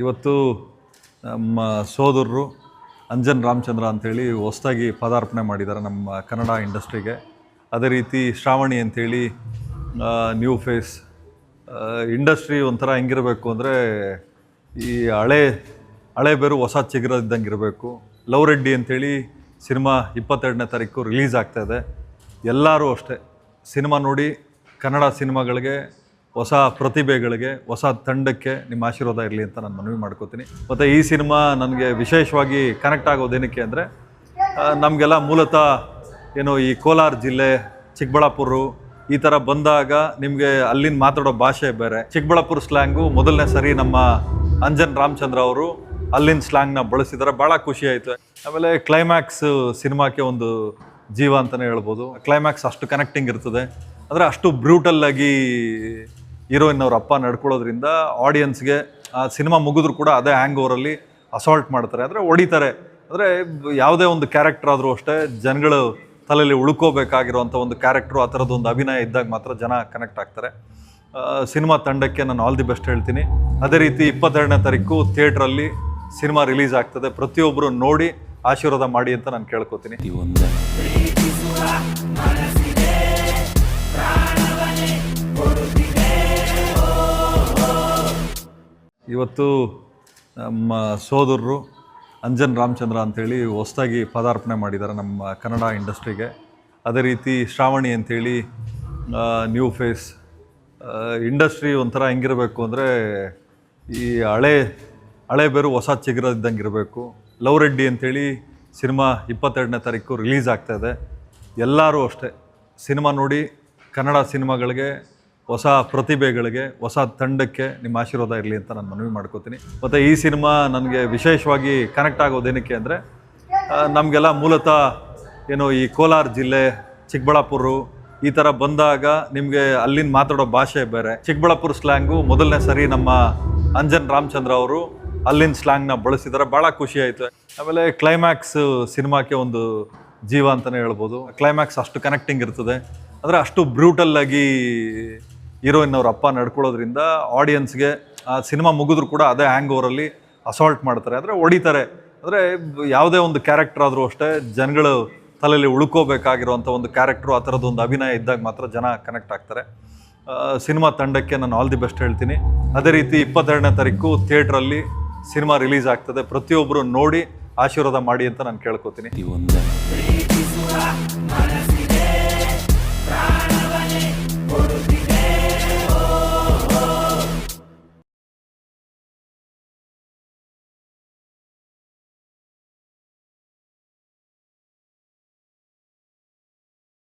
ಇವತ್ತು ನಮ್ಮ ಸೋದರರು ಅಂಜನ್ ರಾಮಚಂದ್ರ ಅಂಥೇಳಿ ಹೊಸದಾಗಿ ಪದಾರ್ಪಣೆ ಮಾಡಿದ್ದಾರೆ ನಮ್ಮ ಕನ್ನಡ ಇಂಡಸ್ಟ್ರಿಗೆ. ಅದೇ ರೀತಿ ಶ್ರಾವಣಿ ಅಂಥೇಳಿ ನ್ಯೂ ಫೇಸ್ ಇಂಡಸ್ಟ್ರಿ ಒಂಥರ ಹೆಂಗಿರಬೇಕು ಅಂದರೆ ಈ ಹಳೆ ಹಳೆ ಬೇರು ಹೊಸ ಚಿಗಿರದಿದ್ದಂಗೆ ಇರಬೇಕು. ಲವ್ ರೆಡ್ಡಿ ಅಂಥೇಳಿ ಸಿನಿಮಾ ಇಪ್ಪತ್ತೆರಡನೇ ತಾರೀಕು ರಿಲೀಸ್ ಆಗ್ತಾ ಇದೆ. ಎಲ್ಲರೂ ಅಷ್ಟೇ, ಸಿನಿಮಾ ನೋಡಿ ಕನ್ನಡ ಸಿನಿಮಾಗಳಿಗೆ ಹೊಸ ಪ್ರತಿಭೆಗಳಿಗೆ, ಹೊಸ ತಂಡಕ್ಕೆ ನಿಮ್ಮ ಆಶೀರ್ವಾದ ಇರಲಿ ಅಂತ ನಾನು ಮನವಿ ಮಾಡ್ಕೋತೀನಿ. ಮತ್ತು ಈ ಸಿನಿಮಾ ನನಗೆ ವಿಶೇಷವಾಗಿ ಕನೆಕ್ಟ್ ಆಗೋದೇನಕ್ಕೆ ಅಂದರೆ ನಮಗೆಲ್ಲ ಮೂಲತಃ ಏನು ಈ ಕೋಲಾರ ಜಿಲ್ಲೆ, ಚಿಕ್ಕಬಳ್ಳಾಪುರ ಈ ಥರ ಬಂದಾಗ ನಿಮಗೆ ಅಲ್ಲಿನ ಮಾತಾಡೋ ಭಾಷೆ ಬೇರೆ. ಚಿಕ್ಕಬಳ್ಳಾಪುರ ಸ್ಲ್ಯಾಂಗು ಮೊದಲನೇ ಸರಿ ನಮ್ಮ ಅಂಜನ್ ರಾಮಚಂದ್ರ ಅವರು ಅಲ್ಲಿನ ಸ್ಲ್ಯಾಂಗ್ನ ಬಳಸಿದ್ದಾರೆ ಭಾಳ ಖುಷಿ ಆಯಿತು. ಆಮೇಲೆ ಕ್ಲೈಮ್ಯಾಕ್ಸ್ ಸಿನಿಮಾಕ್ಕೆ ಒಂದು ಜೀವ ಅಂತಲೇ ಹೇಳ್ಬೋದು. ಕ್ಲೈಮ್ಯಾಕ್ಸ್ ಅಷ್ಟು ಕನೆಕ್ಟಿಂಗ್ ಇರ್ತದೆ. ಅಂದರೆ ಅಷ್ಟು ಬ್ರೂಟಲ್ ಆಗಿ ಹೀರೋಯಿನ್ ಅವ್ರ ಅಪ್ಪ ನಡ್ಕೊಳ್ಳೋದ್ರಿಂದ ಆಡಿಯನ್ಸ್ಗೆ ಆ ಸಿನಿಮಾ ಮುಗಿದ್ರು ಕೂಡ ಅದೇ ಹ್ಯಾಂಗ್ ಓವರಲ್ಲಿ ಅಸಾಲ್ಟ್ ಮಾಡ್ತಾರೆ. ಅಂದರೆ ಹೊಡಿತಾರೆ. ಅಂದರೆ ಯಾವುದೇ ಒಂದು ಕ್ಯಾರೆಕ್ಟರ್ ಆದರೂ ಅಷ್ಟೇ ಜನಗಳು ತಲೆಯಲ್ಲಿ ಉಳ್ಕೋಬೇಕಾಗಿರುವಂಥ ಒಂದು ಕ್ಯಾರೆಕ್ಟ್ರು ಆ ಥರದ್ದು ಒಂದು ಅಭಿನಯ ಇದ್ದಾಗ ಮಾತ್ರ ಜನ ಕನೆಕ್ಟ್ ಆಗ್ತಾರೆ. ಸಿನಿಮಾ ತಂಡಕ್ಕೆ ನಾನು ಆಲ್ ದಿ ಬೆಸ್ಟ್ ಹೇಳ್ತೀನಿ. ಅದೇ ರೀತಿ ಇಪ್ಪತ್ತೆರಡನೇ ತಾರೀಕು ಥಿಯೇಟ್ರಲ್ಲಿ ಸಿನಿಮಾ ರಿಲೀಸ್ ಆಗ್ತದೆ. ಪ್ರತಿಯೊಬ್ಬರು ನೋಡಿ ಆಶೀರ್ವಾದ ಮಾಡಿ ಅಂತ ನಾನು ಕೇಳ್ಕೊತೀನಿ. ಇವತ್ತು ನಮ್ಮ ಸೋದರರು ಅಂಜನ್ ರಾಮಚಂದ್ರ ಅಂಥೇಳಿ ಹೊಸದಾಗಿ ಪದಾರ್ಪಣೆ ಮಾಡಿದ್ದಾರೆ ನಮ್ಮ ಕನ್ನಡ ಇಂಡಸ್ಟ್ರಿಗೆ. ಅದೇ ರೀತಿ ಶ್ರಾವಣಿ ಅಂಥೇಳಿ ನ್ಯೂ ಫೇಸ್ ಇಂಡಸ್ಟ್ರಿ ಒಂಥರ ಹೆಂಗಿರಬೇಕು ಅಂದರೆ ಈ ಹಳೆ ಹಳೆ ಬೇರು ಹೊಸ ಚಿಗುರದಿದ್ದಂಗೆ ಇರಬೇಕು ಲವ್ ರೆಡ್ಡಿ ಅಂಥೇಳಿ ಸಿನಿಮಾ ಇಪ್ಪತ್ತೆರಡನೇ ತಾರೀಕು ರಿಲೀಸ್ ಆಗ್ತಾ ಇದೆ. ಎಲ್ಲರೂ ಅಷ್ಟೇ, ಸಿನಿಮಾ ನೋಡಿ ಕನ್ನಡ ಸಿನಿಮಾಗಳಿಗೆ ಹೊಸ ಪ್ರತಿಭೆಗಳಿಗೆ, ಹೊಸ ತಂಡಕ್ಕೆ ನಿಮ್ಮ ಆಶೀರ್ವಾದ ಇರಲಿ ಅಂತ ನಾನು ಮನವಿ ಮಾಡ್ಕೋತೀನಿ. ಮತ್ತು ಈ ಸಿನಿಮಾ ನನಗೆ ವಿಶೇಷವಾಗಿ ಕನೆಕ್ಟ್ ಆಗೋದೇನಕ್ಕೆ ಅಂದರೆ ನಮಗೆಲ್ಲ ಮೂಲತಃ ಏನು ಈ ಕೋಲಾರ ಜಿಲ್ಲೆ, ಚಿಕ್ಕಬಳ್ಳಾಪುರ ಈ ಥರ ಬಂದಾಗ ನಿಮಗೆ ಅಲ್ಲಿನ ಮಾತಾಡೋ ಭಾಷೆ ಬೇರೆ. ಚಿಕ್ಕಬಳ್ಳಾಪುರ ಸ್ಲ್ಯಾಂಗು ಮೊದಲನೇ ಸರಿ ನಮ್ಮ ಅಂಜನ್ ರಾಮಚಂದ್ರ ಅವರು ಅಲ್ಲಿನ ಸ್ಲ್ಯಾಂಗ್ನ ಬಳಸಿದ್ದಾರೆ ಭಾಳ ಖುಷಿ ಆಯಿತು. ಆಮೇಲೆ ಕ್ಲೈಮ್ಯಾಕ್ಸ್ ಸಿನಿಮಾಕ್ಕೆ ಒಂದು ಜೀವ ಅಂತಲೇ ಹೇಳ್ಬೋದು. ಕ್ಲೈಮ್ಯಾಕ್ಸ್ ಅಷ್ಟು ಕನೆಕ್ಟಿಂಗ್ ಇರ್ತದೆ. ಅಂದರೆ ಅಷ್ಟು ಬ್ರೂಟಲ್ ಆಗಿ ಹೀರೋಯಿನ್ ಅವ್ರ ಅಪ್ಪ ನಡ್ಕೊಳ್ಳೋದ್ರಿಂದ ಆಡಿಯನ್ಸ್ಗೆ ಆ ಸಿನಿಮಾ ಮುಗಿದ್ರು ಕೂಡ ಅದೇ ಹ್ಯಾಂಗ್ ಓವರಲ್ಲಿ ಅಸಾಲ್ಟ್ ಮಾಡ್ತಾರೆ. ಅಂದರೆ ಹೊಡಿತಾರೆ. ಅಂದರೆ ಯಾವುದೇ ಒಂದು ಕ್ಯಾರೆಕ್ಟರ್ ಆದರೂ ಅಷ್ಟೇ ಜನಗಳು ತಲೆಯಲ್ಲಿ ಉಳ್ಕೋಬೇಕಾಗಿರುವಂಥ ಒಂದು ಕ್ಯಾರೆಕ್ಟ್ರು ಆ ಥರದ್ದು ಒಂದು ಅಭಿನಯ ಇದ್ದಾಗ ಮಾತ್ರ ಜನ ಕನೆಕ್ಟ್ ಆಗ್ತಾರೆ. ಸಿನಿಮಾ ತಂಡಕ್ಕೆ ನಾನು ಆಲ್ ದಿ ಬೆಸ್ಟ್ ಹೇಳ್ತೀನಿ. ಅದೇ ರೀತಿ ಇಪ್ಪತ್ತೆರಡನೇ ತಾರೀಕು ಥಿಯೇಟ್ರಲ್ಲಿ ಸಿನಿಮಾ ರಿಲೀಸ್ ಆಗ್ತದೆ. ಪ್ರತಿಯೊಬ್ಬರು ನೋಡಿ ಆಶೀರ್ವಾದ ಮಾಡಿ ಅಂತ ನಾನು ಕೇಳ್ಕೊತೀನಿ. ಒಂದೇ